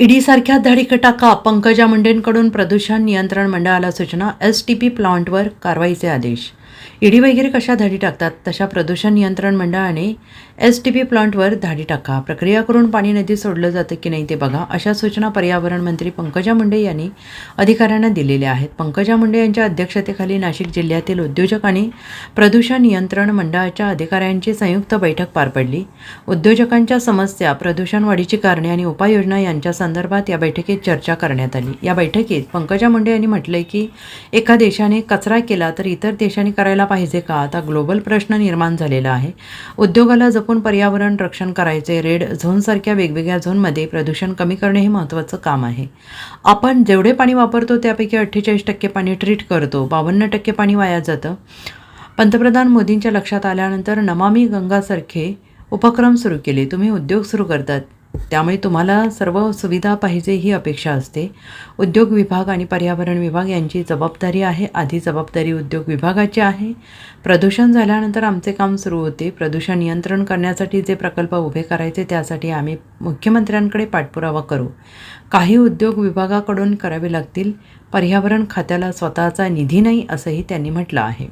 ईडीसारख्या धाडीकटाका पंकजा मुंडेंकडून प्रदूषण नियंत्रण मंडळाला सूचना एस टी पी प्लांटवर कारवाईचे आदेश. ईडी वगैरे कशा धाडी टाकतात? तशा प्रदूषण नियंत्रण मंडळाने एस टी पी प्लांटवर धाडी टाका. प्रक्रिया करून पाणी नदीत सोडलं जातं की नाही ते बघा. अशा सूचना पर्यावरण मंत्री पंकजा मुंडे यांनी अधिकाऱ्यांना दिलेल्या आहेत. पंकजा मुंडे यांच्या अध्यक्षतेखाली नाशिक जिल्ह्यातील उद्योजक आणि प्रदूषण नियंत्रण मंडळाच्या अधिकाऱ्यांची संयुक्त बैठक पार पडली. उद्योजकांच्या समस्या प्रदूषण वाढीची कारणे आणि उपाययोजना यांच्या संदर्भात या बैठकीत चर्चा करण्यात आली. या बैठकीत पंकजा मुंडे यांनी म्हटलंय की एका देशाने कचरा केला तर इतर देशांनी करायला पाहिजे का? आता ग्लोबल प्रश्न निर्माण झालेला आहे. उद्योगाला जपून पर्यावरण रक्षण करायचे रेड झोनसारख्या वेगवेगळ्या झोनमध्ये प्रदूषण कमी करणे हे महत्त्वाचं काम आहे. आपण जेवढे पाणी वापरतो त्यापैकी अठ्ठेचाळीस टक्के पाणी ट्रीट करतो बावन्न टक्के पाणी वाया जातं. पंतप्रधान मोदींच्या लक्षात आल्यानंतर नमामी गंगासारखे उपक्रम सुरू केले. तुम्ही उद्योग सुरू करतात. त्यामुळे तुम्हाला सर्व सुविधा पाहिजे ही अपेक्षा असते. उद्योग विभाग आणि पर्यावरण विभाग यांची जबाबदारी आहे. आधी जबाबदारी उद्योग विभागाची आहे. प्रदूषण झाल्यानंतर आमचे काम सुरू होते. प्रदूषण नियंत्रण करण्यासाठी जे प्रकल्प उभे करायचे त्यासाठी आम्ही मुख्यमंत्र्यांकडे पाठपुरावा करू. काही उद्योग विभागाकडून करावे लागतील. पर्यावरण खात्याला स्वतःचा निधी नाही असंही त्यांनी म्हटलं आहे.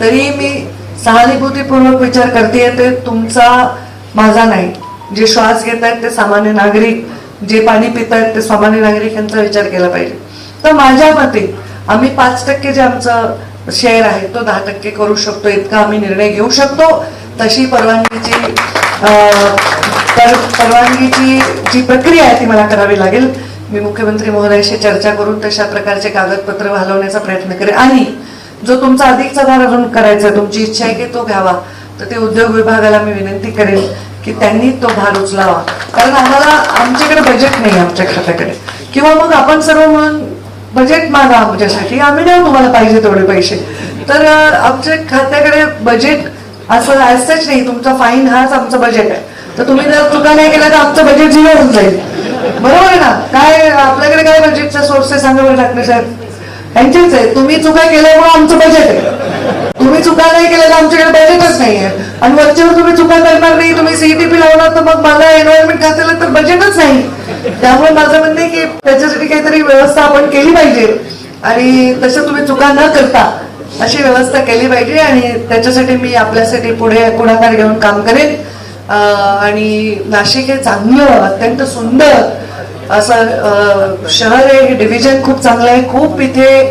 तरी मी सहानुभूतीपूर्वक विचार करते तुमचा माझा नाही. जे श्वास घेत आहेत ते सामान्य नागरिक जे पाणी पित आहेत ते सामान्य नागरिक यांचा विचार केला पाहिजे. तर माझ्या मते आम्ही पाच टक्के जे आमचं शेअर आहे तो दहा टक्के करू शकतो. इतका आम्ही निर्णय घेऊ शकतो. तशी परवानगीची तर पर- परवानगीची जी प्रक्रिया आहे ती मला करावी लागेल. मी मुख्यमंत्री महोदयाशी चर्चा करून तशा प्रकारचे कागदपत्र घालवण्याचा प्रयत्न करेन. आणि जो तुमचा अधिकचा भार अजून करायचा तुमची इच्छा आहे की तो घ्यावा तर ते उद्योग विभागाला मी विनंती करेन. की त्यांनी तो भार उचलावा. कारण आम्हाला आमच्याकडे बजेट नाही आमच्या खात्याकडे. किंवा मग आपण सर्व म्हणून बजेट मागा आमच्यासाठी. आम्ही देऊ तुम्हाला पाहिजे तेवढे पैसे. तर आमच्या खात्याकडे बजेट असं असंच नाही. तुमचा फाईन हाच आमचं बजेट आहे. तर तुम्ही जर चुका नाही केलं तर आमचं बजेट झिरो होऊन जाईल. बरोबर आहे ना? काय आपल्याकडे काय बजेटचा सोर्सेस सांगा बरं टाकले साहेब? यांचेच आहे. तुम्ही चुका केल्यामुळे आमचं बजेट आहे. तुम्ही चुका नाही केलेला आमच्याकडे बजेटच नाहीये. आणि वरच्यावर तुम्ही चुका करणार नाही तुम्ही सीईटीपी लावणार तर मग मला एन्व्हायरमेंट खात्याला तर बजेटच नाही. त्यामुळे माझं म्हणणं आहे की त्याच्यासाठी काहीतरी व्यवस्था आपण केली पाहिजे. आणि तसं तुम्ही चुका न करता अशी व्यवस्था केली पाहिजे आणि त्याच्यासाठी मी आपल्यासाठी पुढे पुढाकार घेऊन काम करेन. आणि नाशिक हे चांगलं अत्यंत सुंदर असं शहर आहे हे डिव्हिजन खूप चांगलं आहे. खूप इथे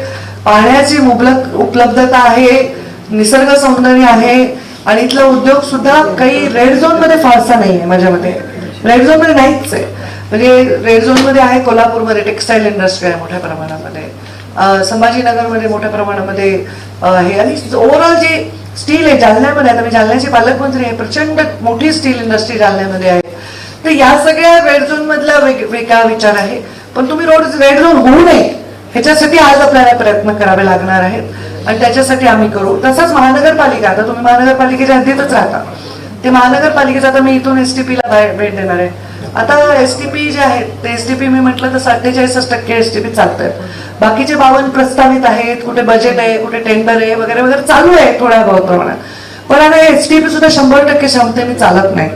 पाण्याची मुबलक उपलब्धता आहे. निसर्ग सौंदर्य आहे आणि इथला उद्योग सुद्धा काही रेड झोनमध्ये फारसा नाही आहे माझ्या मते. रेड झोनमध्ये नाहीच आहे. म्हणजे रेड झोनमध्ये आहे कोल्हापूरमध्ये टेक्स्टाईल इंडस्ट्री आहे मोठ्या प्रमाणामध्ये. संभाजीनगरमध्ये मोठ्या प्रमाणामध्ये हे आणि ओव्हरऑल जे स्टील आहे जालन्यामध्ये आता मी जालन्याचे पालकमंत्री आहे प्रचंड मोठी स्टील इंडस्ट्री जालन्यामध्ये आहे. तर या सगळ्या रेड झोन मधला वेग- वेगळा विचार आहे. पण तुम्ही रोड रेड झोन होऊ नये. ह्याच्यासाठी आज आपल्याला प्रयत्न करावे लागणार आहेत. आणि त्याच्यासाठी आम्ही करू. तसंच महानगरपालिका आता तुम्ही महानगरपालिकेच्या हद्दीतच राहता. ते महानगरपालिकेचं आता मी इथून एस टी पीला भेट देणार आहे. आता एस टी पी जे आहेत ते एस टी पी मी म्हटलं तर सत्तेचाळीस टक्के एस टी पी चालत आहेत बाकीचे बावन प्रस्तावित आहेत कुठे बजेट आहे कुठे टेंडर आहे वगैरे वगैरे चालू आहे थोड्या बहुत प्रमाणात. पण आता एस टी पी सुद्धा शंभर टक्के क्षमतेने चालत नाही.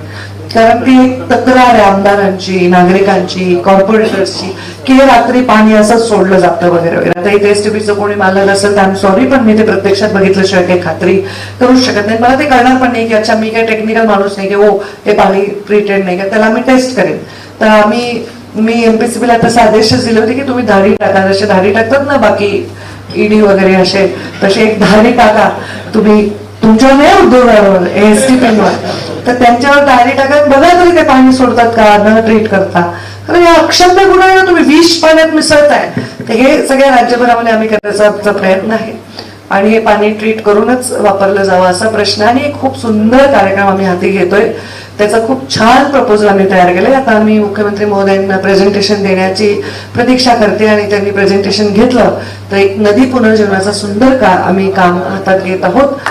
कारण ती एक तक्रार आहे आमदारांची नागरिकांची कॉर्पोरेटर्सची की हे रात्री पाणी असंच सोडलं जातं वगैरे वगैरे. आता इथे एसटीपीचं कोणी मालक असेल तर आम सॉरी पण मी ते प्रत्यक्षात बघितल्याशिवाय काही खात्री करू शकत नाही. मला ते कळणार पण नाही की अच्छा मी काही टेक्निकल माणूस नाही की हो हे पाणी ट्रीटेड नाही. का त्याला मी टेस्ट करेन. तर आम्ही मी एमपीसीबीला तसे आदेशच दिले होते की तुम्ही धाडी टाका. जसे धाडी टाकतात ना बाकी ईडी वगैरे असे तसे एक धाडी टाका. तुम्ही तुमच्यावर नाही उद्योगावर एस टी तर त्यांच्यावर डायरी टाकत बघा तरी ते पाणी सोडतात का न ट्रीट करता. कारण या अक्षम्य गुन्हा तुम्ही विष पाण्यात मिसळताय. तर हे सगळ्या राज्यभरामध्ये आम्ही करायचा प्रयत्न आहे. आणि हे पाणी ट्रीट करूनच वापरलं जावं असा प्रश्न आणि एक खूप सुंदर कार्यक्रम आम्ही हाती घेतोय. त्याचा खूप छान प्रपोजल आम्ही तयार केलंय. आता आम्ही मुख्यमंत्री महोदयांना प्रेझेंटेशन देण्याची प्रतीक्षा करते आणि त्यांनी प्रेझेंटेशन घेतलं. तर एक नदी पुनर्जीवनाचा सुंदर का आम्ही काम हातात घेत आहोत.